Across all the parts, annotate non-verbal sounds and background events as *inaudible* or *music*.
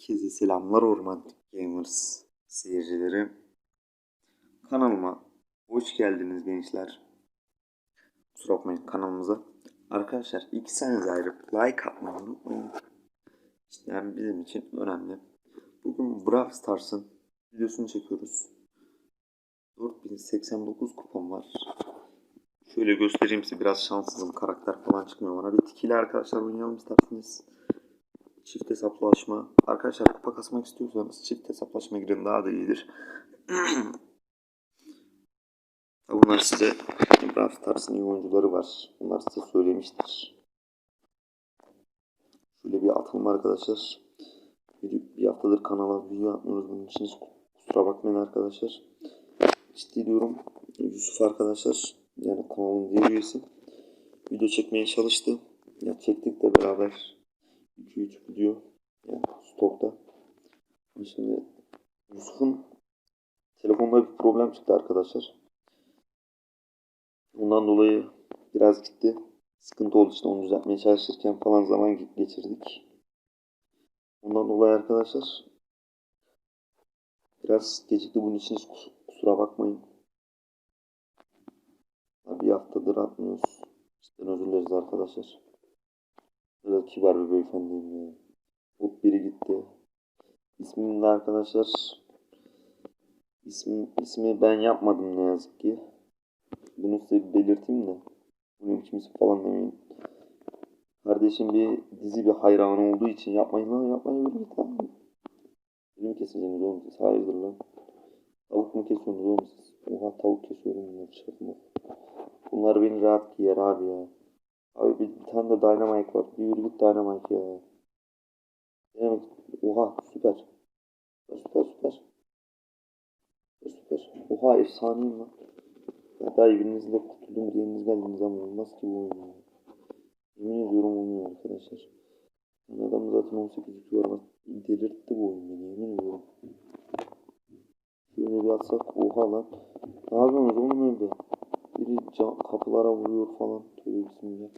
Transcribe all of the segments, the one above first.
Herkese selamlar Ormantik Gamers seyircileri. Kanalıma hoş geldiniz gençler. Kusura bakmayın kanalımıza. Arkadaşlar iki saniye ayırıp like atmayı unutmayın. İşte bizim için önemli. Bugün Brawl Stars'ın videosunu çekiyoruz. 4089 kupam var. Şöyle göstereyim size biraz şanssızım karakter falan çıkmıyor bana. Bir tikili arkadaşlar oynayalım isterseniz. Çift hesaplaşma. Arkadaşlar kupa kasmak istiyorsanız çift hesaplaşma girin daha da iyidir. *clears throat* Bunlar size Brawl Stars'ın iyi oyuncuları var. Bunlar size söylemiştir. Şöyle bir atalım arkadaşlar. Bir, bir haftadır kanala video atmıyoruz bunun için kusura bakmayın arkadaşlar. Ciddi diyorum Yusuf arkadaşlar yani kanalın diğer üyesi video çekmeye çalıştı. Ya çektik de beraber 2-3 video yani stokta. Şimdi Yusuf'un telefonda bir problem çıktı arkadaşlar. Ondan dolayı biraz gitti. Sıkıntı oldu işte onu düzeltmeye çalışırken falan zaman ge- geçirdik. Ondan dolayı arkadaşlar biraz gecikti bunun için kusura bakmayın. Bir haftadır atmıyoruz. Sizden özür dileriz arkadaşlar. Biraz kibar bir beyefendiyim ya. Hop biri gitti. İsmini de arkadaşlar ismi, ismi ben yapmadım ne yazık ki. Bunu size belirteyim de. Bunun kimisi falan demeyin. Kardeşim bir dizi bir hayranı olduğu için yapmayın lan yapmayın böyle bir tane. Beni mi keseceksiniz oğlum siz? Hayırdır lan? Tavuk mu kesiyorsunuz oğlum siz? Oha tavuk kesiyorum ya şaka mı? Bunlar beni rahat giyer abi ya. Abi bir, tane de Dynamite var. Bir yürü git Dynamite ya. Dynamite. Oha süper. Süper süper. Süper. Oha efsaneyim lan. Ya daha birinizle kurtuldum diğeriniz geldiniz ama olmaz ki bu oyun. Yemin ediyorum olmuyor arkadaşlar. Yani adam zaten 18 yükü var ama delirtti bu oyun beni yemin ediyorum. Şöyle bir atsak oha lan. Ne yapıyorsunuz oğlum evde? Biri kapılara vuruyor falan. Tövbe bismillah.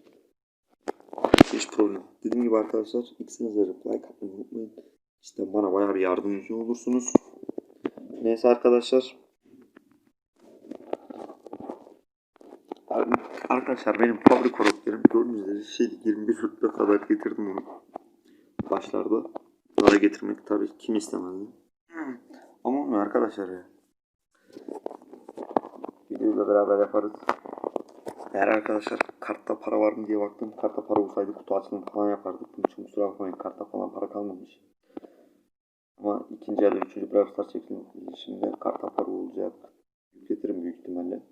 Hiç problem. Dediğim gibi arkadaşlar ikisiniz de like atmayı unutmayın. İşte bana bayağı bir yardımcı olursunuz. Neyse arkadaşlar. Ar- Arkadaşlar benim fabrik karakterim gördüğünüz üzere şey 21 rütbe kadar getirdim onu. Başlarda. Bunlara getirmek tabii kim istemezdi. Ama olmuyor arkadaşlar ya. Videoyla beraber yaparız. Eğer arkadaşlar kartta para var mı diye baktım. Kartta para olsaydı kutu açılımı falan yapardık. Bunun için kusura bakmayın kartta falan para kalmamış. Ama ikinci da üçüncü Brawl Stars çekilişinde kartta para olacak. Yükletirim büyük ihtimalle.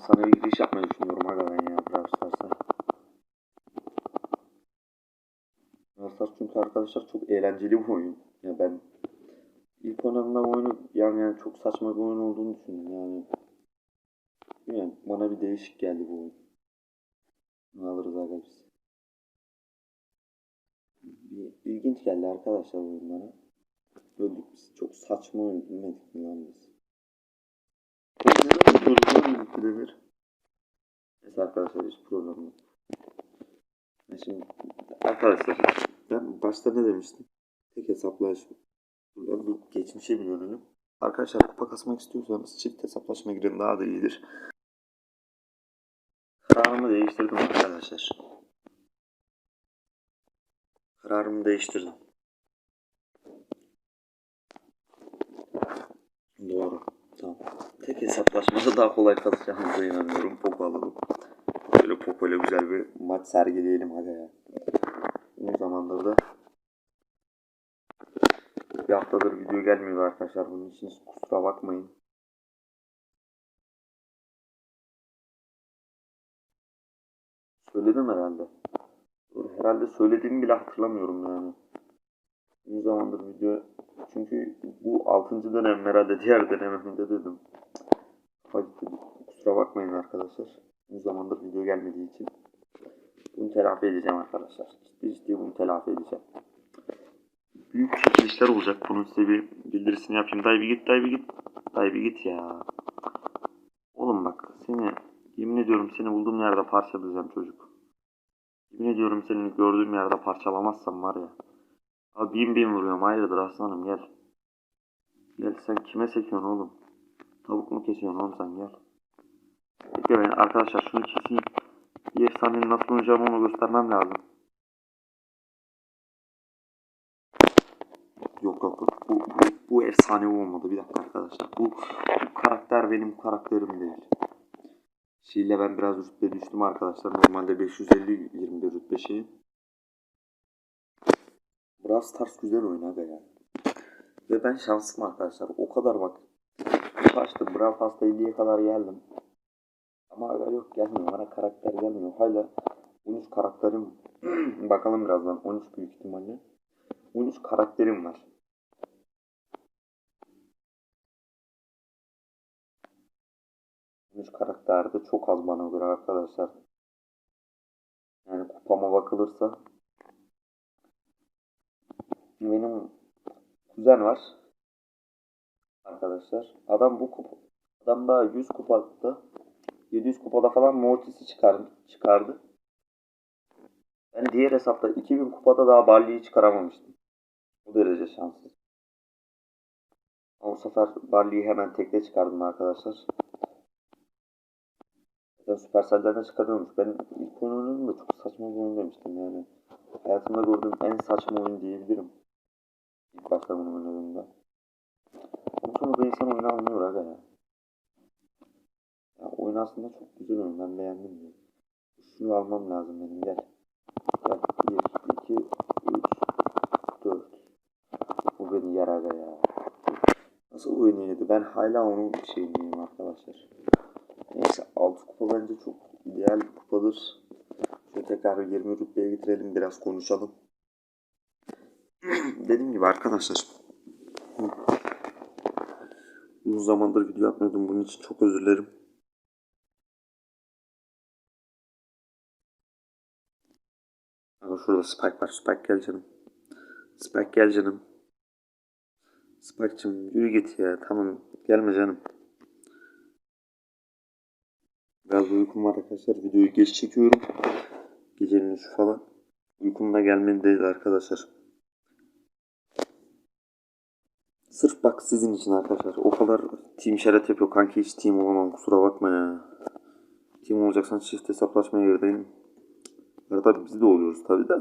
Sana bir giriş yapmayı düşünüyorum aga ben ya Brawl Stars'a. Çünkü arkadaşlar çok eğlenceli bir oyun. Ya ben ilk oynadığımda oyunu yani, yani çok saçma bir oyun olduğunu düşündüm yani. Yani bana bir değişik geldi bu oyun. Ne alırız aga biz. Bir ilginç geldi arkadaşlar oyun bana. Öldük biz. Çok saçma oyun bilmedik mi lan biz? Neden yapıyoruz lan kuleleri? Neyse arkadaşlar hiç problem yok. Şimdi arkadaşlar ben başta ne demiştim? Tek hesaplaşma. Ben bir geçmişe bir dönelim. Arkadaşlar kupa kasmak istiyorsanız çift hesaplaşma girin daha da iyidir. Kararımı değiştirdim arkadaşlar. Kararımı değiştirdim. Doğru. Tamam. Tek hesaplaşmada daha kolay kalacağımıza inanıyorum. Poco alalım. Böyle Poco ile güzel bir maç sergileyelim hadi ya. Ne zamandır bir haftadır video gelmiyor arkadaşlar. Bunun için kusura bakmayın. Söyledim herhalde. Herhalde söylediğimi bile hatırlamıyorum yani. Uzun zamandır video çünkü bu 6. dönem herhalde diğer dönemimde dedim. Kusura bakmayın arkadaşlar. Uzun zamandır video gelmediği için. Bunu telafi edeceğim arkadaşlar. Ciddi ciddi bunu telafi edeceğim. Büyük çekilişler olacak. Bunun size bir bildirisini yapayım. Dayı bir git, dayı bir git. Dayı bir git ya. Oğlum bak seni yemin ediyorum seni bulduğum yerde parçalayacağım çocuk. Yemin ediyorum seni gördüğüm yerde parçalamazsam var ya. Abi bin bin vuruyorum hayırdır aslanım gel. Gel sen kime sekiyorsun oğlum? Tavuk mu kesiyorsun oğlum sen gel. Bekle arkadaşlar şunu keseyim. Bir efsanenin nasıl oynayacağımı onu göstermem lazım. Yok yok yok. Bu, bu, bu efsane olmadı. Bir dakika arkadaşlar. Bu, bu karakter benim karakterim değil. Şeyle ben biraz rütbe düştüm arkadaşlar. Normalde 550 20 rütbe şeyim. Brawl Stars güzel oyun aga ya. Ve ben şanslım arkadaşlar. O kadar bak. Kaçtım. Brawl Pass'ta 50'ye kadar geldim. Ama aga yok gelmiyor. Bana karakter gelmiyor. Hala 13 karakterim. *clears throat* Bakalım birazdan. 13 büyük ihtimalle. 13 karakterim var. Üç karakterde çok az bana göre arkadaşlar. Yani kupama bakılırsa benim kuzen var arkadaşlar. Adam bu kupa adam daha 100 kupada 700 kupada falan Mortis'i çıkardı. Ben diğer hesapta 2000 kupada daha Barley'i çıkaramamıştım. O derece şanssız. Ama o sefer Barley'i hemen tekte çıkardım arkadaşlar. Zaten Supercell'den de çıkarıyormuş. Ben ilk oyun oynadığımda çok saçma bir oyun demiştim yani. Hayatımda gördüğüm en saçma oyun diyebilirim. İlk başta bunu oynadığımda. Ama sonra da insan oyunu anlıyor aga ya. Ya oyun aslında çok güzel oyun. Ben beğendim ya. Şunu almam lazım benim. Gel. 1, 2, 3, 4. Bu beni yer aga ya. Yedi? Ben hala onun şeyindeyim arkadaşlar. Neyse 6 kupa bence çok ideal bir kupadır. Şöyle tekrar 20 rütbeye getirelim biraz konuşalım. *clears throat* Dediğim gibi arkadaşlar. Uzun zamandır video atmıyordum. Bunun için çok özür dilerim. Ama şurada Spike var. Spike gel canım. Spike gel canım. Spike'cım yürü git ya. Tamam gelme canım. Biraz uykum var arkadaşlar. Videoyu geç çekiyorum. Gecenin üçü falan. Uykum da gelmedeydi arkadaşlar. Sırf bak sizin için arkadaşlar. O kadar team şeret yapıyor. Kanki hiç team olamam. Kusura bakma ya. Team olacaksan çift hesaplaşmaya gir değil mi? Arada biz de oluyoruz tabi de.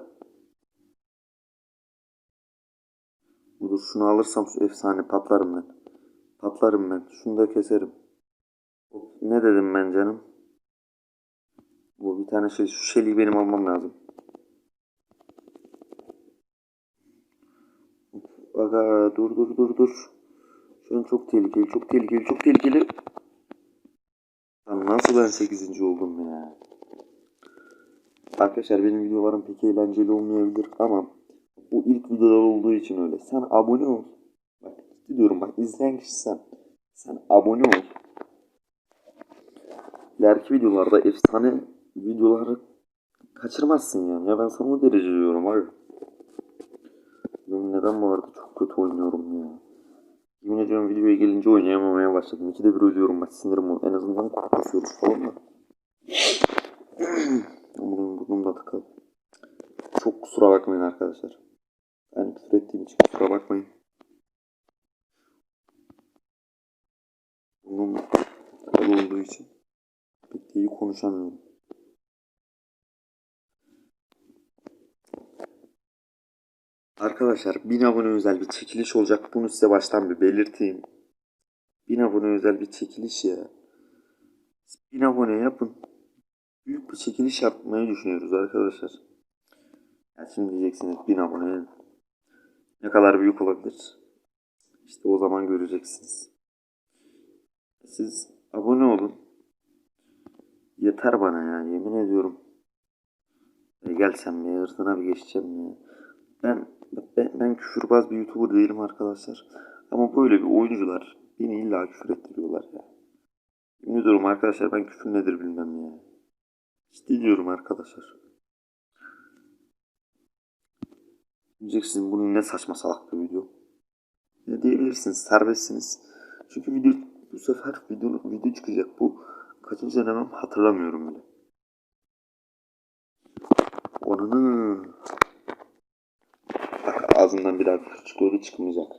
Dur şunu alırsam şu efsane patlarım ben. Patlarım ben. Şunu da keserim. Ne dedim ben canım? Bu bir tane şey, şu şeliği benim almam lazım. Aga dur dur dur dur. Şu an çok tehlikeli, çok tehlikeli, çok tehlikeli. Lan nasıl ben 8. oldum ya? Arkadaşlar benim videolarım pek eğlenceli olmayabilir ama bu ilk videolar olduğu için öyle. Sen abone ol. Bak ciddi bak izleyen kişi sen. Sen abone ol. İleriki videolarda efsane videoları kaçırmazsın yani. Ya ben sana o derece diyorum abi. Ben neden bu arada çok kötü oynuyorum ya. Yemin ediyorum videoya gelince oynayamamaya başladım. İkide bir ölüyorum bak sinirim oldu. En azından korkuyoruz falan da. *clears throat* Bunun burnumda tıkalı. Çok kusura bakmayın arkadaşlar. İçin kusura bakmayın. Tıkalı olduğu için pek konuşamıyorum. Arkadaşlar 1000 abone özel bir çekiliş olacak. Bunu size baştan bir belirteyim. 1000 abone özel bir çekiliş ya. 1000 abone yapın. Büyük bir çekiliş yapmayı düşünüyoruz arkadaşlar. Ya şimdi diyeceksiniz 1000 abone ne kadar büyük olabilir? İşte o zaman göreceksiniz. Siz abone olun. Yeter bana ya yemin ediyorum. E gel sen bir hırsına bir geçeceğim ya. Ben, ben, ben küfürbaz bir YouTuber değilim arkadaşlar. Ama böyle bir oyuncular beni illa küfür ettiriyorlar ya. Yemin ediyorum arkadaşlar ben küfür nedir bilmem ya. Ciddi diyorum arkadaşlar. Diyeceksiniz bunun ne saçma salak bir video. Ne diyebilirsiniz serbestsiniz. Çünkü video bu sefer video, video çıkacak bu. Kaçıncı denemem hatırlamıyorum bile. O Ananı. Bak ağzından bir daha küfür çıkıyordu çıkmayacak.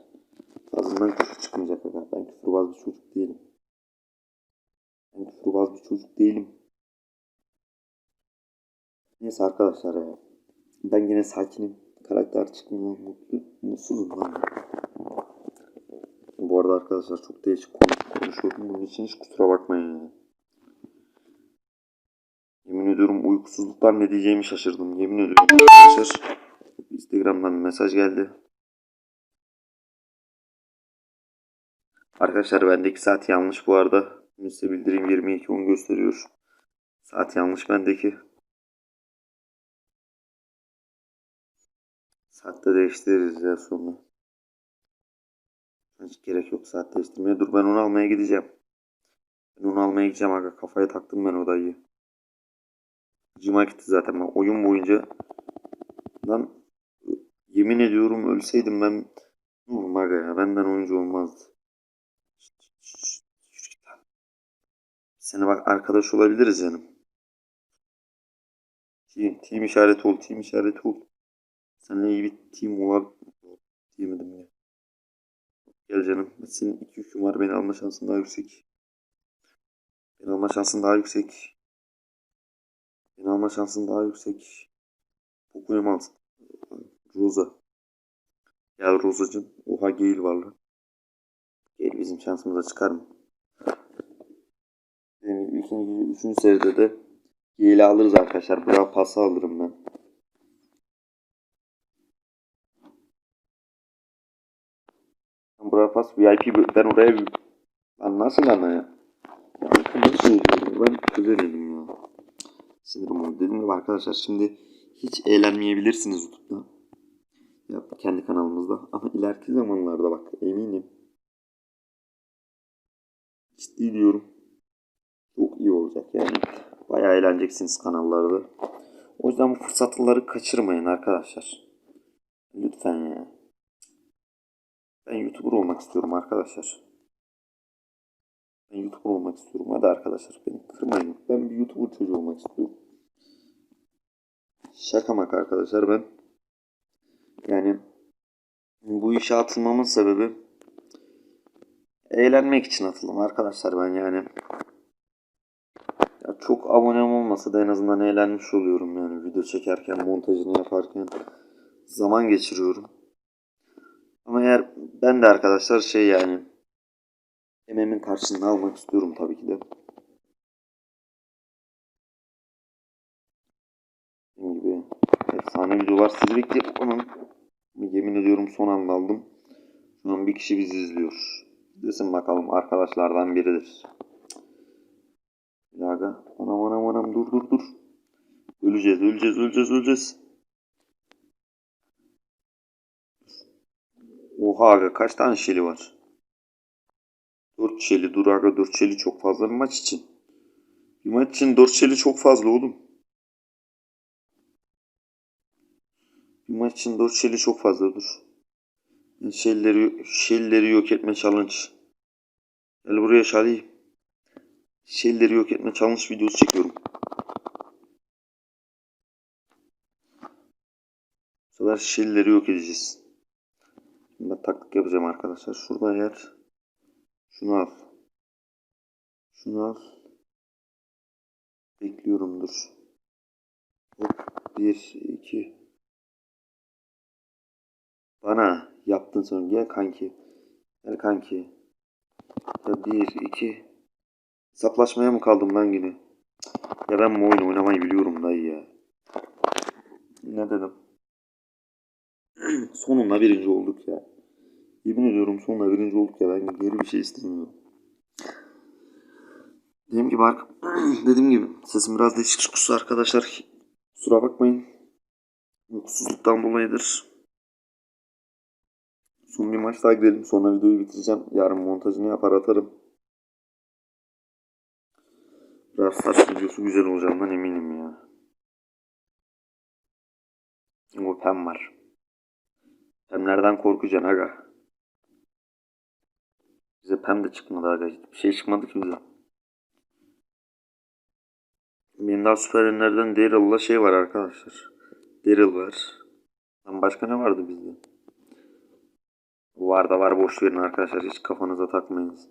Ağzından küfür çıkmayacak. Ben küfürbaz bir çocuk değilim. Ben küfürbaz bir çocuk değilim. Neyse arkadaşlar ya. Ben yine sakinim. Karakter çıkmıyor. Mutlu, mutsuzum lan. Bu arada arkadaşlar çok değişik konuş- konuşuyorum. Bunun için hiç kusura bakmayın ya. Yemin ediyorum uykusuzluktan ne diyeceğimi şaşırdım. Yemin ediyorum arkadaşlar. Instagram'dan bir mesaj geldi. Arkadaşlar bendeki saat yanlış bu arada. Size bildireyim 22.10 gösteriyor. Saat yanlış bendeki. Saatte değiştiririz ya sonra. Hiç gerek yok saat değiştirmeye. Dur ben onu almaya gideceğim. Ben onu almaya gideceğim aga. Kafaya taktım ben o dayıyı. Cima gitti zaten. Ben oyun boyunca lan yemin ediyorum ölseydim ben Nurum aga ya. Benden oyuncu olmazdı. Seni bak arkadaş olabiliriz canım. Team, team işareti ol. Team işareti ol. Seninle iyi bir team olan diyemedim ya. Gel canım. Senin iki yükün var. Beni alma şansın daha yüksek. Beni alma şansın daha yüksek. Beni alma şansın daha yüksek. Poco'yu mu alsın? Rosa. Gel Rosa'cığım. Oha Gale var lan. Gale bizim şansımıza çıkar mı? Benim ikinci, üçüncü seride de Gale'i alırız arkadaşlar. Bravo pası alırım ben. Ben Bravo pas VIP ben oraya Lan nasıl ama ya? Ya nasıl oluyor? Ben çözemedim ya. Sinirim oldu. Dediğim gibi arkadaşlar şimdi hiç eğlenmeyebilirsiniz YouTube'da. Ya kendi kanalımızda. Ama ileriki zamanlarda bak eminim. Ciddi diyorum. Çok iyi olacak yani. Bayağı eğleneceksiniz kanallarda. O yüzden bu fırsatları kaçırmayın arkadaşlar. Lütfen ya. Ben YouTuber olmak istiyorum arkadaşlar. Ben YouTuber olmak istiyorum. Hadi arkadaşlar beni kırmayın. Ben bir YouTuber çocuğu olmak istiyorum. Şaka maka arkadaşlar ben. Yani bu işe atılmamın sebebi eğlenmek için atıldım arkadaşlar ben yani. Ya çok abonem olmasa da en azından eğlenmiş oluyorum yani video çekerken, montajını yaparken zaman geçiriyorum. Ama eğer ben de arkadaşlar şey yani emeğimin karşılığını almak istiyorum tabii ki de. Dediğim gibi efsane videolar sizi bekliyor. Onun yemin ediyorum son anda aldım. Şu an bir kişi bizi izliyor. Desin bakalım arkadaşlardan biridir. Bir dakika. Anam anam anam dur dur dur. Öleceğiz öleceğiz öleceğiz öleceğiz. Oha aga kaç tane şeli var? 4 şeli dur aga 4 şeli çok fazla bir maç için. Bir maç için 4 şeli çok fazla oğlum. Bir maç için 4 şeli çok fazla dur. Şelleri, şelleri yok etme challenge. Gel buraya Şali. Şelleri yok etme challenge videosu çekiyorum. Bu sefer şelleri yok edeceğiz. Ben taktik yapacağım arkadaşlar. Şurada yer. Şunu al. Şunu al. Bekliyorum dur. Hop. Bir, iki. Bana yaptın sen. Gel kanki. Gel kanki. Ya bir, iki. Hesaplaşmaya mı kaldım lan yine? Ya ben bu oyunu oynamayı biliyorum dayı ya. Ne dedim? *clears throat* Sonunda birinci olduk ya. Yemin ediyorum sonunda birinci olduk ya. Ben geri bir şey istemiyorum. Dediğim gibi, *clears throat* dediğim gibi sesim biraz değişik çıkıyorsa arkadaşlar kusura bakmayın. Uykusuzluktan dolayıdır. Son bir maç daha gidelim. Sonra videoyu bitireceğim. Yarın montajını yapar atarım. Biraz saç videosu güzel olacağından eminim ya. O pem var. Pemlerden korkacaksın aga. Bize pem de çıkmadı aga. Hiçbir şey çıkmadı ki bize. Benim daha süper Daryl'la şey var arkadaşlar. Daryl var. Lan başka ne vardı bizde? Var da var boş verin arkadaşlar. Hiç kafanıza takmayınız.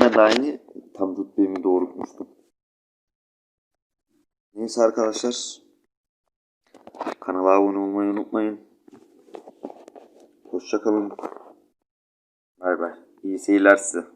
Ben de aynı tam rütbemi doğrultmuştum. Neyse arkadaşlar. Kanala abone olmayı unutmayın. Hoşçakalın. Bay bay. İyi seyirler size.